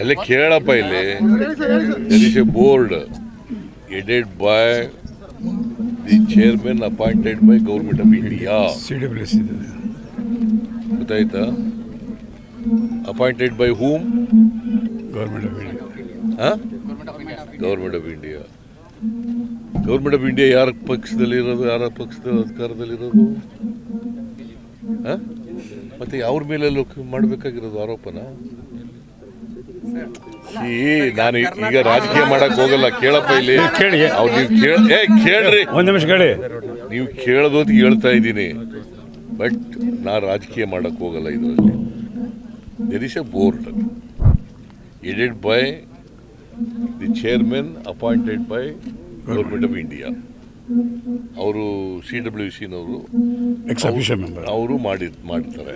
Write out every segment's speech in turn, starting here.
ಅಲ್ಲೇ ಕೇಳಪ್ಪ ಇಲ್ಲಿ. There is a board headed by the chairman appointed by government of India ಗೊತ್ತಾಯ್ತಾ? Appointed by whom government of India government of India government of India ಯಾರ ಪಕ್ಷದಲ್ಲಿರೋದು ಯಾರ ಪಕ್ಷದ ಅಧಿಕಾರದಲ್ಲಿರೋದು ಹಾಂ? ಮತ್ತೆ ಅವ್ರ ಮೇಲೆ ಲೋಕ ಮಾಡಬೇಕಾಗಿರೋದು ಆರೋಪನ? ನಾನು ಈಗ ರಾಜಕೀಯ ಮಾಡಕ್ ಹೋಗಲ್ಲ ಕೇಳಪ್ಪ ಇಲ್ಲಿ. ಕೇಳಿ. ಅವ್ರು ನೀವು ಕೇಳ ಏ ಕೇಳ್ರಿ. ಒಂದು ನಿಮಿಷ ಕೇಳಿ. ನೀವು ಕೇಳೋದೊತ್ತಿಗೆ ಹೇಳ್ತಾ ಇದ್ದೀನಿ. ಬಟ್ ನಾ ರಾಜಕೀಯ ಮಾಡಕ್ ಹೋಗಲ್ಲ ಇದರಲ್ಲಿ. There is a board headed by the chairman appointed by government of India ಅವರು ಸಿ ಡಬ್ಲ್ಯೂ ಸಿನವರು ಅವರು ಮಾಡಿ ಮಾಡ್ತಾರೆ.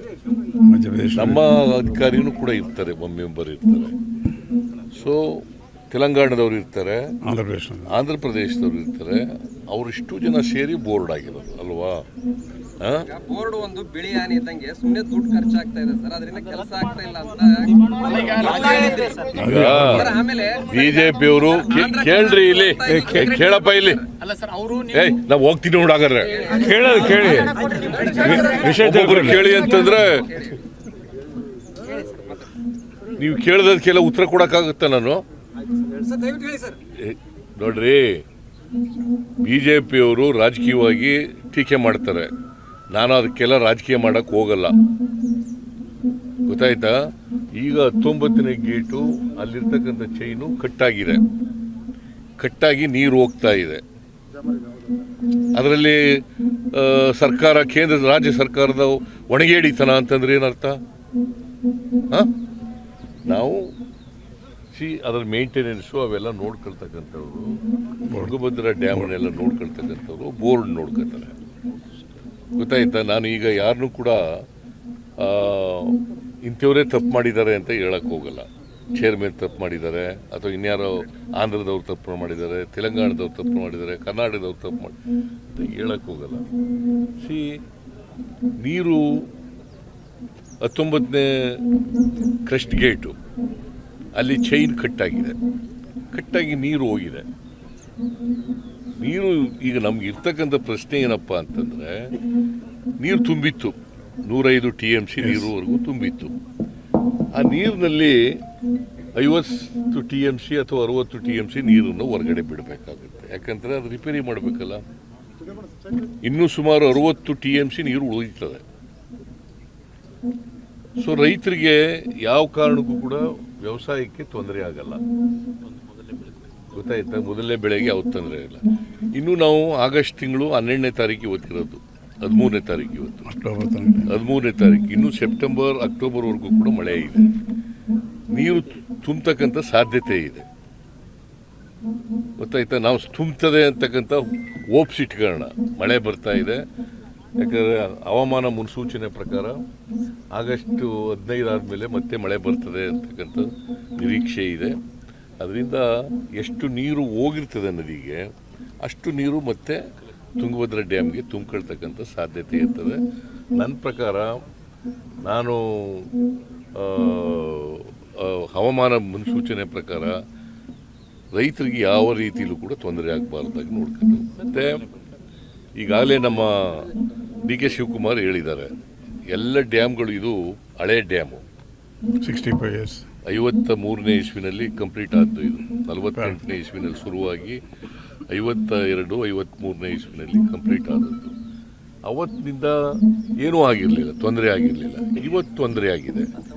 ನಮ್ಮ ಅಧಿಕಾರಿನೂ ಕೂಡ ಇರ್ತಾರೆ ಒಮ್ಮೆ ಮೆಂಬರ್ ಇರ್ತಾರೆ. ಸೊ ತೆಲಂಗಾಣದವ್ರು ಇರ್ತಾರೆ ಆಂಧ್ರ ಪ್ರದೇಶ ಆಂಧ್ರ ಪ್ರದೇಶದವ್ರು ಇರ್ತಾರೆ ಅವರಿಷ್ಟು ಜನ ಸೇರಿ ಬೋರ್ಡ್ ಆಗಿರೋದು ಅಲ್ವಾ? ಬೋರ್ಡ್ ಒಂದು ಬಿಳಿ ಆನೆ ಇದ್ದಂಗೆ ಸುಮ್ಮನೆ ದುಡ್ಡು ಖರ್ಚಾಗ್ತಾ ಇದೆ ಸರ್. ಅದರಿಂದ ಕೆಲಸ ಆಗ್ತಾ ಇಲ್ಲ ಅಂತ ಆಮೇಲೆ ಸರ್. ಅವರು ಕೇಳ್ರಿ ಇಲ್ಲಿ. ಏ, ಕೇಳಪ್ಪ ಇಲ್ಲಿ. ಅಲ್ಲ ಸರ್ ಅವರು ಏಯ್ ನಾವು ಹೋಗ್ತೀನಿ ನೋಡಾಗಾದ್ರೆ ಕೇಳೋದು ಕೇಳಿ. ವಿಷಯ ಕೇಳಿ ಅಂತಂದ್ರೆ ನೀವು ಕೇಳದಕ್ಕೆಲ್ಲ ಉತ್ತರ ಕೊಡಕ್ಕಾಗುತ್ತ ನಾನು? ನೋಡ್ರಿ. ಬಿಜೆಪಿಯವರು ರಾಜಕೀಯವಾಗಿ ಟೀಕೆ ಮಾಡ್ತಾರೆ. ನಾನು ಅದಕ್ಕೆಲ್ಲ ರಾಜಕೀಯ ಮಾಡಕ್ಕೆ ಹೋಗಲ್ಲ. ಗೊತ್ತಾಯ್ತಾ? ಈಗ ಹತ್ತೊಂಬತ್ತನೇ ಗೇಟು ಅಲ್ಲಿರ್ತಕ್ಕಂಥ ಚೈನು ಕಟ್ಟಾಗಿದೆ. ಕಟ್ಟಾಗಿ ನೀರು ಹೋಗ್ತಾ ಇದೆ. ಅದರಲ್ಲಿ ಸರ್ಕಾರ ಕೇಂದ್ರ ರಾಜ್ಯ ಸರ್ಕಾರದ ಒಣಗೇಡಿತನ ಅಂತಂದ್ರೆ ಏನರ್ಥ? ಹಾಂ? ನಾವು ಸಿ ಅದರ ಮೇಂಟೆನೆನ್ಸು ಅವೆಲ್ಲ ನೋಡ್ಕೊಳ್ತಕ್ಕಂಥವ್ರು ತುಂಗಭದ್ರಾ ಡ್ಯಾಮನ್ನೆಲ್ಲ ನೋಡ್ಕೊಳ್ತಕ್ಕಂಥವ್ರು ಬೋರ್ಡ್ ನೋಡ್ಕೊತಾರೆ ಗೊತ್ತಾಯ್ತಾ? ನಾನು ಈಗ ಯಾರನ್ನೂ ಕೂಡ ಇಂಥವರೇ ತಪ್ಪು ಮಾಡಿದ್ದಾರೆ ಅಂತ ಹೇಳಕ್ ಹೋಗಲ್ಲ. ಚೇರ್ಮನ್ ತಪ್ಪು ಮಾಡಿದ್ದಾರೆ, ಅಥವಾ ಇನ್ಯಾರೋ ಆಂಧ್ರದವ್ರು ತಪ್ಪು ಮಾಡಿದ್ದಾರೆ, ತೆಲಂಗಾಣದವ್ರು ತಪ್ಪು ಮಾಡಿದ್ದಾರೆ, ಕರ್ನಾಟಕದವ್ರು ತಪ್ಪು ಮಾಡಿ, ಅಂತ ಹೇಳಕ್ ಹೋಗಲ್ಲ. ಸಿ ನೀರು ಹತ್ತೊಂಬತ್ತನೇ ಕ್ರಸ್ಟ್ ಗೇಟು ಅಲ್ಲಿ ಚೈನ್ ಕಟ್ಟಾಗಿದೆ ಕಟ್ಟಾಗಿ ನೀರು ಹೋಗಿದೆ. ನೀರು ಈಗ ನಮ್ಗೆ ಇರ್ತಕ್ಕಂಥ ಪ್ರಶ್ನೆ ಏನಪ್ಪ ಅಂತಂದ್ರೆ ನೀರು ತುಂಬಿತ್ತು. ನೂರೈದು ಟಿ ಎಂ ಸಿ ನೀರುವರೆಗೂ ತುಂಬಿತ್ತು. ಆ ನೀರಿನಲ್ಲಿ ಐವತ್ತು ಟಿ ಎಂ ಸಿ ಅಥವಾ ಅರವತ್ತು ಟಿ ಎಂ ಸಿ ನೀರನ್ನು ಹೊರಗಡೆ ಬಿಡಬೇಕಾಗುತ್ತೆ. ಯಾಕಂದ್ರೆ ಅದು ರಿಪೇರಿ ಮಾಡಬೇಕಲ್ಲ. ಇನ್ನೂ ಸುಮಾರು ಅರವತ್ತು ಟಿ ಎಂ ಸಿ ನೀರು ಉಳಿತದೆ ಸೊ ರೈತರಿಗೆ ಯಾವ ಕಾರಣಕ್ಕೂ ಕೂಡ ವ್ಯವಸಾಯಕ್ಕೆ ತೊಂದರೆ ಆಗಲ್ಲ. ಗೊತ್ತಾಯ್ತಾ? ಮೊದಲನೇ ಬೆಳೆಗೆ ಯಾವ ತೊಂದರೆ ಇಲ್ಲ. ಇನ್ನು ನಾವು ಆಗಸ್ಟ್ ತಿಂಗಳು ಹನ್ನೆರಡನೇ ತಾರೀಕು ಇವತ್ತಿರೋದು ಹದಿಮೂರನೇ ತಾರೀಕು ಇವತ್ತು. ಅಕ್ಟೋಬರ್ ಹದಿಮೂರನೇ ತಾರೀಕು. ಇನ್ನು ಸೆಪ್ಟೆಂಬರ್ ಅಕ್ಟೋಬರ್ವರೆಗೂ ಕೂಡ ಮಳೆ ಇದೆ. ನೀರು ತುಂಬತಕ್ಕಂಥ ಸಾಧ್ಯತೆ ಇದೆ. ಗೊತ್ತಾಯ್ತಾ? ನಾವು ತುಂಬ್ತದೆ ಅಂತಕ್ಕಂಥ ಓಪ್ಸ್ ಇಟ್ಕೊಳ್ಳೋಣ ಮಳೆ ಬರ್ತಾ ಇದೆ. ಯಾಕಂದರೆ ಹವಾಮಾನ ಮುನ್ಸೂಚನೆ ಪ್ರಕಾರ ಆಗಸ್ಟ್ ಹದಿನೈದು ಆದಮೇಲೆ ಮತ್ತೆ ಮಳೆ ಬರ್ತದೆ ಅಂತಕ್ಕಂಥ ನಿರೀಕ್ಷೆ ಇದೆ. ಅದರಿಂದ ಎಷ್ಟು ನೀರು ಹೋಗಿರ್ತದೆ ನದಿಗೆ, ಅಷ್ಟು ನೀರು ಮತ್ತೆ ತುಂಗಭದ್ರಾ ಡ್ಯಾಮ್ಗೆ ತುಂಬಿಕೊಳ್ತಕ್ಕಂಥ ಸಾಧ್ಯತೆ ಇರ್ತದೆ. ನನ್ನ ಪ್ರಕಾರ ನಾನು ಹವಾಮಾನ ಮುನ್ಸೂಚನೆ ಪ್ರಕಾರ ರೈತರಿಗೆ ಯಾವ ರೀತಿಯಲ್ಲೂ ಕೂಡ ತೊಂದರೆ ಆಗಬಾರ್ದಾಗಿ ನೋಡ್ಕೊಂಡು ಮತ್ತು ಈಗಾಗಲೇ ನಮ್ಮ ಡಿ ಕೆ ಶಿವಕುಮಾರ್ ಹೇಳಿದ್ದಾರೆ, ಎಲ್ಲ ಡ್ಯಾಮ್ಗಳು ಇದು ಹಳೆ ಡ್ಯಾಮು. ಸಿಕ್ಸ್ಟಿ ಫೈವ್ ಇಯರ್ಸ್ ಐವತ್ತ ಮೂರನೇ ಇಸ್ವಿನಲ್ಲಿ ಕಂಪ್ಲೀಟ್ ಆದ್ದು ಇದು. ನಲವತ್ತೆಂಟನೇ ಇಸ್ವಿನಲ್ಲಿ ಶುರುವಾಗಿ ಐವತ್ತ ಎರಡು ಐವತ್ತ್ಮೂರನೇ ಇಸ್ವಿನಲ್ಲಿ ಕಂಪ್ಲೀಟ್ ಆದದ್ದು. ಅವತ್ತಿನಿಂದ ಏನೂ ಆಗಿರಲಿಲ್ಲ, ತೊಂದರೆ ಆಗಿರಲಿಲ್ಲ. ಇವತ್ತು ತೊಂದರೆ ಆಗಿದೆ.